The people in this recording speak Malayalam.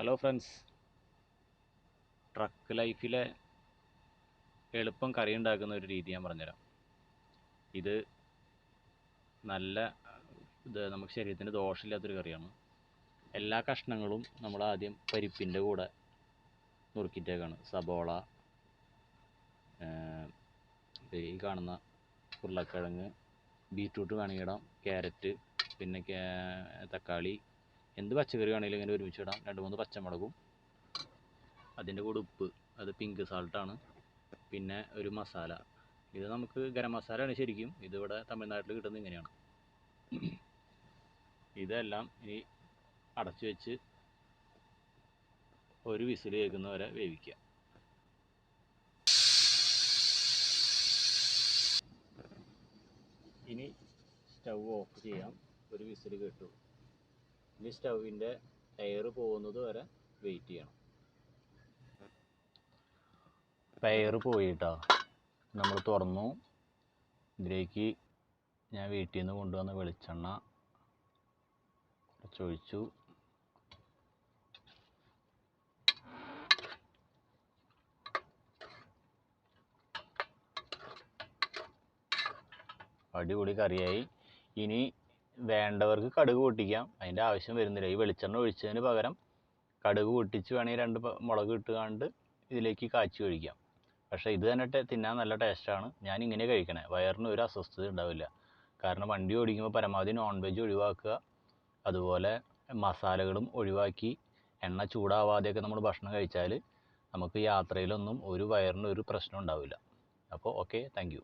ഹലോ ഫ്രണ്ട്സ് ട്രക്ക് ലൈഫിലെ എളുപ്പം കറി ഉണ്ടാക്കുന്ന ഒരു രീതി ഞാൻ പറഞ്ഞുതരാം. ഇത് നല്ല ഇത് നമുക്ക് ശരീരത്തിന് ദോഷമില്ലാത്തൊരു കറിയാണ്. എല്ലാ കഷ്ണങ്ങളും നമ്മൾ ആദ്യം പരിപ്പിന്റെ കൂടെ നുറുക്കിയിട്ടേക്കാണ്. സബോള ഈ കാണുന്ന ഉരുളക്കിഴങ്ങ് ബീറ്റ്റൂട്ട് വേണമെങ്കിൽ ഇടാം ക്യാരറ്റ് പിന്നെ തക്കാളി എന്ത് പച്ചക്കറി വേണമെങ്കിലും ഇങ്ങനെ ഒരുമിച്ച് ഇടാം. രണ്ട് മൂന്ന് പച്ചമുളകും. അതിന്റെ കൂടെ ഉപ്പ്. അത് പിങ്ക് സാൾട്ടാണ് പിന്നെ ഒരു മസാല. ഇത് നമുക്ക് ഗരം മസാലയാണ് ശരിക്കും. ഇതിവിടെ തമിഴ്നാട്ടിൽ കിട്ടുന്നത് ഇങ്ങനെയാണ്. ഇതെല്ലാം ഈ അടച്ചു വെച്ച് ഒരു വിസിൽ കേൾക്കുന്നവരെ വേവിക്കുക. ഇനി സ്റ്റൗ ഓഫ് ചെയ്യാം. ഒരു വിസിൽ കേട്ടു. ഇനി സ്റ്റൗവിന്റെ എയർ പോകുന്നത് വരെ വെയിറ്റ് ചെയ്യണം. എയർ പോയിട്ടോ. നമ്മൾ തുറന്നു. ഇതിലേക്ക് ഞാൻ വീട്ടിൽ നിന്ന് കൊണ്ടുവന്ന വെളിച്ചെണ്ണ കുറച്ചൊഴിച്ചു. അടിപൊളി കറിയായി. ഇനി വേണ്ടവർക്ക് കടുക് പൊട്ടിക്കാം. അതിന്റെ ആവശ്യം വരുന്നില്ല. ഈ വെളിച്ചെണ്ണ ഒഴിച്ചതിന് പകരം കടുക് പൊട്ടിച്ച് വേണമെങ്കിൽ രണ്ട് മുളക് ഇട്ടുകൊണ്ട് ഇതിലേക്ക് കാച്ചി ഒഴിക്കാം. പക്ഷേ ഇത് തന്നെ തിന്നാൻ നല്ല ടേസ്റ്റാണ് ഞാൻ ഇങ്ങനെ കഴിക്കണേ. വയറിന് ഒരു അസ്വസ്ഥത ഉണ്ടാവില്ല. കാരണം വണ്ടി ഓടിക്കുമ്പോൾ പരമാവധി നോൺ വെജ് ഒഴിവാക്കുക. അതുപോലെ മസാലകളും ഒഴിവാക്കി എണ്ണ ചൂടാവാതെയൊക്കെ നമ്മൾ ഭക്ഷണം കഴിച്ചാൽ നമുക്ക് യാത്രയിലൊന്നും ഒരു വയറിന് ഒരു പ്രശ്നം ഉണ്ടാവില്ല. അപ്പോൾ ഓക്കെ താങ്ക്